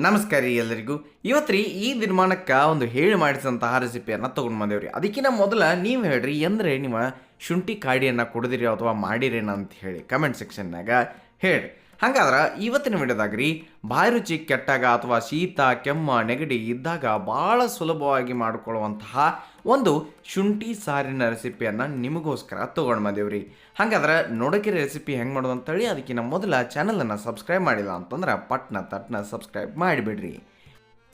ನಮಸ್ಕಾರ ರೀ ಎಲ್ಲರಿಗೂ. ಇವತ್ತು ರೀ ಈ ದಿನಮಾನಕ್ಕೆ ಒಂದು ಹೇಳಿ ಮಾಡಿಸಿದಂತಹ ರೆಸಿಪಿಯನ್ನು ತೊಗೊಂಡು ಬಂದೇವ್ರಿ. ಅದಕ್ಕಿಂತ ಮೊದಲ ನೀವು ಹೇಳ್ರಿ ಅಂದರೆ ನಿಮ್ಮ ಶುಂಠಿ ಕಾಡಿಯನ್ನು ಕುಡಿದಿರಿ ಅಥವಾ ಮಾಡಿರೇನ ಅಂತ ಹೇಳಿ ಕಮೆಂಟ್ ಸೆಕ್ಷನ್ನಾಗ ಹೇಳಿ ಹಂಗಾದ್ರೆ ಇವತ್ತಿನ ವಿಡಿಯೋದಾಗ ರೀ ಬಾಯಿ ರುಚಿ ಕೆಟ್ಟಾಗ ಅಥವಾ ಶೀತ, ಕೆಮ್ಮ, ನೆಗಡಿ ಇದ್ದಾಗ ಭಾಳ ಸುಲಭವಾಗಿ ಮಾಡಿಕೊಳ್ಳುವಂತಹ ಒಂದು ಶುಂಠಿ ಸಾರಿನ ರೆಸಿಪಿಯನ್ನು ನಿಮಗೋಸ್ಕರ ತೊಗೊಂಡು ಬಂದೇವ್ರಿ. ಹಾಗಾದ್ರೆ ನೋಡೋಕೆ ರೆಸಿಪಿ ಹೆಂಗೆ ಮಾಡೋದು ಅಂತೇಳಿ ಅದಕ್ಕಿಂತ ಮೊದಲ ಚಾನಲನ್ನು ಸಬ್ಸ್ಕ್ರೈಬ್ ಮಾಡಿಲ್ಲ ಅಂತಂದ್ರೆ ಪಟ್ನ ತಟ್ನ ಸಬ್ಸ್ಕ್ರೈಬ್ ಮಾಡಿಬಿಡ್ರಿ.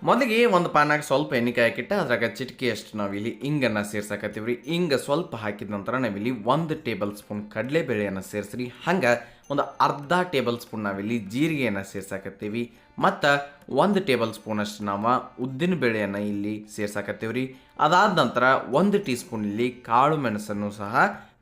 ಮೊದಲಿಗೆ ಒಂದು ಪಾನಾಗ ಸ್ವಲ್ಪ ಎಣ್ಣೆಕಾಯಿ ಹಾಕಿಟ್ಟು ಅದ್ರಾಗ ಚಿಟಕಿ ಅಷ್ಟು ನಾವಿಲ್ಲಿ ಇಂಗನ್ನು ರೀ ಇಂಗ ಸ್ವಲ್ಪ ಹಾಕಿದ ನಂತರ ನಾವಿಲ್ಲಿ ಒಂದು ಟೇಬಲ್ ಸ್ಪೂನ್ ಕಡಲೆಬೇಳೆಯನ್ನು ಸೇರಿಸ್ರಿ. ಹಂಗೆ ಒಂದು ಅರ್ಧ ಟೇಬಲ್ ಸ್ಪೂನ್ ನಾವಿಲ್ಲಿ ಜೀರಿಗೆಯನ್ನು ಸೇರ್ಸಾಕತ್ತೀವಿ. ಮತ್ತು ಒಂದು ಟೇಬಲ್ ಸ್ಪೂನ್ ಅಷ್ಟು ನಾವು ಉದ್ದಿನ ಬೇಳೆಯನ್ನು ಇಲ್ಲಿ ಸೇರ್ಸಾಕತ್ತೀವ್ರಿ. ಅದಾದ ನಂತರ ಒಂದು ಟೀ ಸ್ಪೂನ್ ಇಲ್ಲಿ ಕಾಳು ಮೆಣಸನ್ನು ಸಹ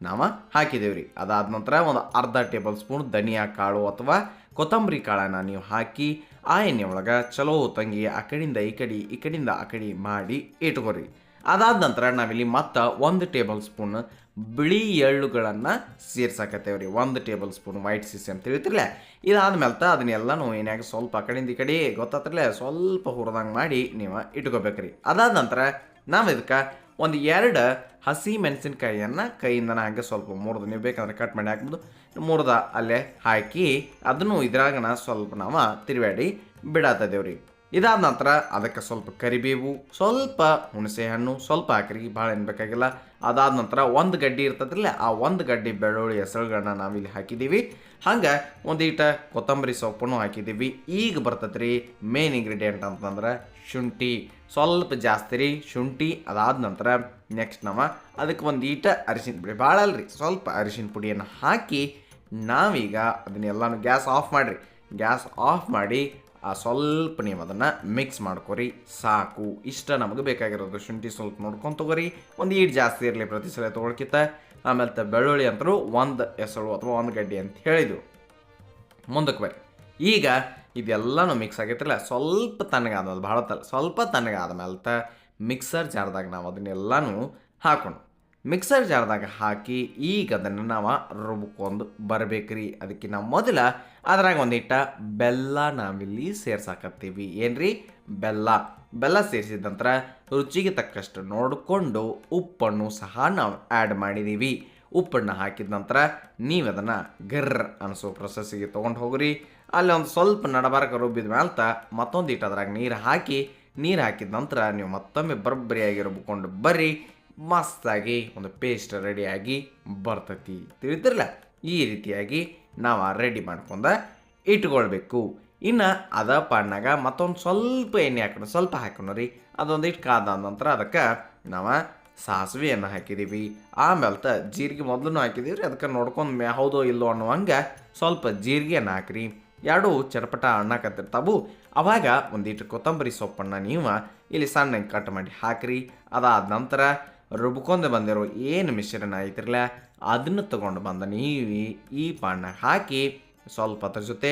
ನಾವು ಹಾಕಿದೇವ್ರಿ. ಅದಾದ ನಂತರ ಒಂದು ಅರ್ಧ ಟೇಬಲ್ ಸ್ಪೂನ್ ಧನಿಯಾ ಕಾಳು ಅಥವಾ ಕೊತ್ತಂಬರಿ ಕಾಳನ್ನು ನೀವು ಹಾಕಿ, ಆ ಎಣ್ಣೆ ಒಳಗೆ ಚಲೋ ತಂಗಿ ಆ ಕಡೆಯಿಂದ ಈ ಕಡೆ, ಈ ಕಡೆಯಿಂದ ಆ ಕಡೆ ಮಾಡಿ ಇಟ್ಕೊರಿ. ಅದಾದ ನಂತರ ನಾವಿಲ್ಲಿ ಮತ್ತೆ ಒಂದು ಟೇಬಲ್ ಸ್ಪೂನ್ ಬಿಳಿ ಎಳ್ಳುಗಳನ್ನು ಸೇರ್ಸಾಕತ್ತೇವ್ರಿ. ಒಂದು ಟೇಬಲ್ ಸ್ಪೂನ್ ವೈಟ್ ಸೀಸ್ ಅಂತ ತಿಳಿತಿರ್ಲೆ? ಇದಾದ್ಮೇಲೆ ಅದನ್ನೆಲ್ಲನೂ ಏನಾಗ ಸ್ವಲ್ಪ ಆ ಕಡೆಯಿಂದ ಈ ಕಡೆ, ಗೊತ್ತಾತ್ರಲೆ? ಸ್ವಲ್ಪ ಹುರಿದಂಗೆ ಮಾಡಿ ನೀವು ಇಟ್ಕೋಬೇಕ್ರಿ. ಅದಾದ ನಂತರ ನಾವು ಇದಕ್ಕೆ ಒಂದು ಎರಡು ಹಸಿ ಮೆಣಸಿನ್ಕಾಯಿಯನ್ನು ನಾ ಹಾಗೆ ಸ್ವಲ್ಪ ಮುರಿದು, ನೀವು ಬೇಕಂದ್ರೆ ಕಟ್ ಮಾಡಿ ಹಾಕ್ಬೋದು. ಮುರಿದ ಅಲ್ಲೇ ಹಾಕಿ, ಅದನ್ನು ಇದ್ರಾಗನ ಸ್ವಲ್ಪ ನಾವು ತಿರುವಾಡಿ ಬಿಡತ್ತದೇವ್ರಿ ಇದಾದ ನಂತರ ಅದಕ್ಕೆ ಸ್ವಲ್ಪ ಕರಿಬೇವು, ಸ್ವಲ್ಪ ಹುಣಸೆ ಹಣ್ಣು ಸ್ವಲ್ಪ ಹಾಕ್ರಿ ಭಾಳ ಏನು ಬೇಕಾಗಿಲ್ಲ. ಅದಾದ ನಂತರ ಒಂದು ಗಡ್ಡಿ ಇರ್ತದ್ರಲ್ಲ, ಆ ಒಂದು ಗಡ್ಡಿ ಬೆಳ್ಳುಳ್ಳಿ ಹೆಸರುಗಳನ್ನ ನಾವಿಲ್ಲಿ ಹಾಕಿದ್ದೀವಿ. ಹಂಗೆ ಒಂದೀಟ ಕೊತ್ತಂಬರಿ ಸೊಪ್ಪನ್ನು ಹಾಕಿದ್ದೀವಿ. ಈಗ ಬರ್ತದ್ರಿ ಮೇನ್ ಇಂಗ್ರೀಡಿಯೆಂಟ್ ಅಂತಂದ್ರೆ ಶುಂಠಿ. ಸ್ವಲ್ಪ ಜಾಸ್ತಿ ರೀ ಶುಂಠಿ, ಅದಾದ ನಂತರ ನೆಕ್ಸ್ಟ್ ನಾವು ಅದಕ್ಕೆ ಒಂದು ಈಟ ಅರಿಶಿನ ಪುಡಿ. ಭಾಳ ಅಲ್ರಿ, ಸ್ವಲ್ಪ ಅರಿಶಿನ ಪುಡಿಯನ್ನು ಹಾಕಿ ನಾವೀಗ ಅದನ್ನೆಲ್ಲನೂ ಗ್ಯಾಸ್ ಆಫ್ ಮಾಡಿರಿ. ಗ್ಯಾಸ್ ಆಫ್ ಮಾಡಿ ಆ ಸ್ವಲ್ಪ ನೀವು ಅದನ್ನು ಮಿಕ್ಸ್ ಮಾಡ್ಕೊರಿ, ಸಾಕು. ಇಷ್ಟ ನಮಗೆ ಬೇಕಾಗಿರೋದು ಶುಂಠಿ ಸ್ವಲ್ಪ ನೋಡ್ಕೊಂಡು ತೊಗೊರಿ. ಒಂದು ಈಟ್ ಜಾಸ್ತಿ ಇರಲಿ ಪ್ರತಿ ಸಲ ತೊಗೊಳ್ಕಿತ್ತ ಆಮೇಲೆ ತ ಬೆಳ್ಳುಳ್ಳಿ ಅಂತರೂ ಒಂದು ಹೆಸರು ಅಥವಾ ಒಂದು ಗಡ್ಡಿ ಅಂತ ಹೇಳಿದ್ವು ಮುಂದಕ್ಕೆ ಬರ್ರಿ. ಈಗ ಇದೆಲ್ಲನೂ ಮಿಕ್ಸ್ ಆಗೈತಿಲ್ಲ ಸ್ವಲ್ಪ ತಣ್ಣಗಾದ ಭಾಳ ತ ಸ್ವಲ್ಪ ತಣ್ಣಗಾದ ಮೇಲೆ ತ ಮಿಕ್ಸರ್ ಜಾರ್ದಾಗ ನಾವು ಅದನ್ನೆಲ್ಲನೂ ಹಾಕೊಂಡು ಮಿಕ್ಸರ್ ಜಾರ್ದಾಗ ಹಾಕಿ ಈಗ ಅದನ್ನು ನಾವು ರುಬ್ಕೊಂಡು ಬರಬೇಕ್ರಿ. ಅದಕ್ಕೆ ನಾವು ಮೊದಲ ಅದ್ರಾಗ ಒಂದಿಟ್ಟ ಬೆಲ್ಲ ನಾವಿಲ್ಲಿ ಸೇರ್ಸಾಕತ್ತೀವಿ. ಏನ್ರಿ? ಬೆಲ್ಲ. ಬೆಲ್ಲ ಸೇರಿಸಿದ ನಂತರ ರುಚಿಗೆ ತಕ್ಕಷ್ಟು ನೋಡಿಕೊಂಡು ಉಪ್ಪನ್ನು ಸಹ ನಾವು ಆ್ಯಡ್ ಮಾಡಿದ್ದೀವಿ ಉಪ್ಪನ್ನು ಹಾಕಿದ ನಂತರ ನೀವು ಅದನ್ನು ಗರ್ ಅನಿಸೋ ಪ್ರೊಸೆಸ್ಸಿಗೆ ತೊಗೊಂಡು ಹೋಗ್ರಿ. ಅಲ್ಲಿ ಒಂದು ಸ್ವಲ್ಪ ನಡಬಾರಕ ರುಬ್ಬಿದ ಮೇಲೆ ಮತ್ತೊಂದು ಇಟ್ಟು ಅದ್ರಾಗ ನೀರು ಹಾಕಿ, ನೀರು ಹಾಕಿದ ನಂತರ ನೀವು ಮತ್ತೊಮ್ಮೆ ಬರಬ್ಬರಿಯಾಗಿ ರುಬ್ಬಿಕೊಂಡು ಬರ್ರಿ. ಮಸ್ತಾಗಿ ಒಂದು ಪೇಸ್ಟ್ ರೆಡಿಯಾಗಿ ಬರ್ತೈತಿ. ತಿಳಿದ್ರಲ್ಲ ಈ ರೀತಿಯಾಗಿ ನಾವು ರೆಡಿ ಮಾಡ್ಕೊಂಡ ಇಟ್ಕೊಳ್ಬೇಕು. ಇನ್ನು ಅದ ಪಾಣ್ಣಾಗ ಮತ್ತೊಂದು ಸ್ವಲ್ಪ ಎಣ್ಣೆ ಹಾಕೋಣ, ಸ್ವಲ್ಪ ಹಾಕೋಣ ರೀ. ಅದೊಂದು ಇಟ್ಟು ಕಾದ ನಂತರ ಅದಕ್ಕೆ ನಾವು ಸಾಸಿವೆಯನ್ನು ಹಾಕಿದ್ದೀವಿ ಆಮೇಲೆ ತ ಜೀರಿಗೆ ಮೊದಲು ಹಾಕಿದ್ದೀವಿ ರೀ ಅದಕ್ಕೆ ನೋಡ್ಕೊಂಡು ಮ್ಯಾ ಹೌದೋ ಇಲ್ಲೋ ಅನ್ನುವಂಗೆ ಸ್ವಲ್ಪ ಜೀರಿಗೆಯನ್ನು ಹಾಕ್ರಿ. ಎರಡು ಚಟಪಟ ಅನ್ನಕತ್ತಿರ್ತಾವು ಅವಾಗ ಒಂದಿಷ್ಟು ಕೊತ್ತಂಬರಿ ಸೊಪ್ಪನ್ನು ನೀವು ಇಲ್ಲಿ ಸಣ್ಣಗೆ ಕಟ್ ಮಾಡಿ ಹಾಕ್ರಿ. ಅದಾದ ನಂತರ ರುಬ್ಕೊಂಡು ಬಂದಿರೋ ಏನು ಮಿಶ್ರಣ ಐತಿರಲ್ಲ, ಅದನ್ನು ತಗೊಂಡು ಬಂದ ನೀವು ಈ ಪಾಣ್ಣ ಹಾಕಿ ಸ್ವಲ್ಪ ಅದ್ರ ಜೊತೆ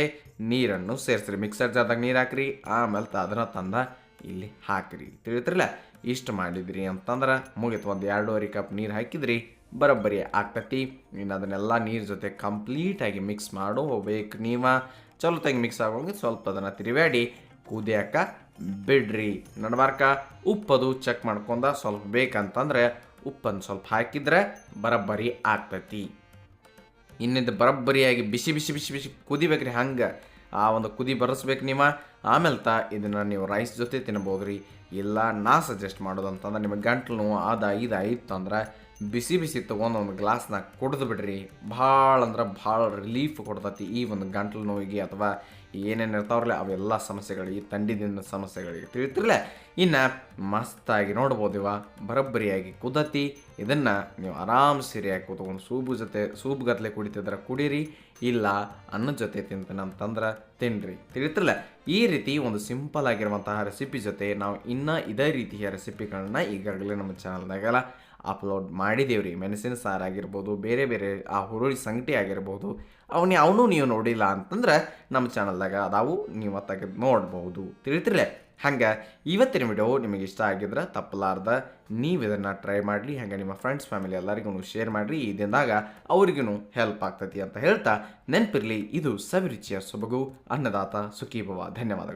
ನೀರನ್ನು ಸೇರಿಸ್ರಿ. ಮಿಕ್ಸರ್ ಜಾರ್ದಾಗ ನೀರು ಹಾಕ್ರಿ, ಆಮೇಲೆ ಅದನ್ನು ತಂದ ಇಲ್ಲಿ ಹಾಕ್ರಿ. ತಿಳಿತಿರಲ್ಲ ಇಷ್ಟು ಮಾಡಿದ್ರಿ ಅಂತಂದ್ರೆ ಮುಗಿತು. ಒಂದು ಎರಡೂವರೆ ಕಪ್ ನೀರು ಹಾಕಿದ್ರಿ, ಬರೋಬ್ಬರಿ ಆಗ್ತತಿ. ಇನ್ನು ಅದನ್ನೆಲ್ಲ ನೀರು ಜೊತೆ ಕಂಪ್ಲೀಟಾಗಿ ಮಿಕ್ಸ್ ಮಾಡೋ ಹೋಗ್ಬೇಕು ನೀವು. ಚಲೋ ತಂಗಿ ಮಿಕ್ಸ್ ಆಗೋಂಗೆ ಸ್ವಲ್ಪ ಅದನ್ನು ತಿರುವಾಡಿ ಕುದಿಯಾಕ ಬಿಡ್ರಿ. ನಡಬಾರ್ಕ. ಉಪ್ಪದು ಚೆಕ್ ಮಾಡ್ಕೊಂಡ ಸ್ವಲ್ಪ ಬೇಕಂತಂದ್ರೆ ಉಪ್ಪನ್ನು ಸ್ವಲ್ಪ ಹಾಕಿದ್ರೆ ಬರಬ್ಬರಿ ಆಗ್ತತಿ. ಇನ್ನಿದ್ದು ಬರಬ್ಬರಿಯಾಗಿ ಬಿಸಿ ಬಿಸಿ ಬಿಸಿ ಬಿಸಿ ಕುದಿಬೇಕ್ರಿ ಹಂಗೆ. ಆ ಒಂದು ಕುದಿ ಬರೆಸ್ಬೇಕು ನೀವು. ಆಮೇಲೆ ತ ಇದನ್ನು ನೀವು ರೈಸ್ ಜೊತೆ ತಿನ್ಬೋದು ರೀ ಇಲ್ಲ ನಾ ಸಜೆಸ್ಟ್ ಮಾಡೋದು ಅಂತಂದ್ರೆ ನಿಮಗೆ ಗಂಟ್ಲು ನೋವು ಅದ ಇದು ಆಯಿತು ಅಂದ್ರೆ ಬಿಸಿ ಬಿಸಿ ತೊಗೊಂಡು ಒಂದು ಗ್ಲಾಸ್ನಾಗ ಕುಡಿದು ಬಿಡ್ರಿ. ಭಾಳ ಅಂದ್ರೆ ಭಾಳ ರಿಲೀಫ್ ಕೊಡ್ತತಿ ಈ ಒಂದು ಗಂಟ್ಲು ನೋವಿಗೆ ಅಥವಾ ಏನೇನು ಇರ್ತಾವ್ರಲ್ಲ ಅವೆಲ್ಲ ಸಮಸ್ಯೆಗಳಿಗೆ, ತಂಡಿದಿಂದ ಸಮಸ್ಯೆಗಳಿಗೆ ತಿಳಿತಿರಲ್ಲ ಇನ್ನು ಮಸ್ತಾಗಿ ನೋಡ್ಬೋದು ಇವ, ಬರೋಬ್ಬರಿಯಾಗಿ ಕುದತಿ. ಇದನ್ನು ನೀವು ಆರಾಮ್ ಸರಿಯಾಗಿ ಕೂತ್ಕೊಂಡು ಸೂಬು ಜೊತೆ ಸೂಪ್ ಗತ್ಲೆ ಕುಡಿತಿದ್ರೆ ಕುಡೀರಿ, ಇಲ್ಲ ಅನ್ನದ ಜೊತೆ ತಿಂತಾನೆ ಅಂತಂದ್ರೆ ತಿನ್ನಿರಿ ತಿಳಿತಿರಲ್ಲ ಈ ರೀತಿ ಒಂದು ಸಿಂಪಲ್ ಆಗಿರುವಂತಹ ರೆಸಿಪಿ ಜೊತೆ ನಾವು ಇನ್ನೂ ಇದೇ ರೀತಿಯ ರೆಸಿಪಿಗಳನ್ನ ಈಗಾಗಲೇ ನಮ್ಮ ಚಾನಲ್ದಾಗೆಲ್ಲ ಅಪ್ಲೋಡ್ ಮಾಡಿದೇವ್ರಿ. ಮೆಣಸಿನ ಸಾರು ಆಗಿರ್ಬೋದು ಬೇರೆ ಬೇರೆ ಆ ಹುರುಳಿ ಸಂಗಟಿ ಆಗಿರ್ಬೋದು ಅವನ್ನ ಅವನು ನೀವು ನೋಡಿಲ್ಲ ಅಂತಂದ್ರೆ ನಮ್ಮ ಚಾನಲ್ದಾಗ ಅದಾವು, ನೀವು ತೆಗೆದು ನೋಡ್ಬೋದು. ತಿಳಿತಿರ್ಲೆ? ಹಂಗೆ ಇವತ್ತಿನ ವಿಡಿಯೋ ನಿಮಗೆ ಇಷ್ಟ ಆಗಿದ್ರೆ ತಪ್ಪಲಾರ್ದ ನೀವು ಇದನ್ನು ಟ್ರೈ ಮಾಡಲಿ, ಹಂಗೆ ನಿಮ್ಮ ಫ್ರೆಂಡ್ಸ್ ಫ್ಯಾಮಿಲಿ ಎಲ್ಲರಿಗೂ ಶೇರ್ ಮಾಡಿರಿ. ಈ ದಿನದಾಗ ಅವ್ರಿಗೂ ಹೆಲ್ಪ್ ಆಗ್ತೈತಿ ಅಂತ ಹೇಳ್ತಾ ನೆನಪಿರಲಿ. ಇದು ಸವಿರುಚಿಯ ಸೊಬಗು. ಅನ್ನದಾತ ಸುಖೀಭವ. ಧನ್ಯವಾದಗಳು.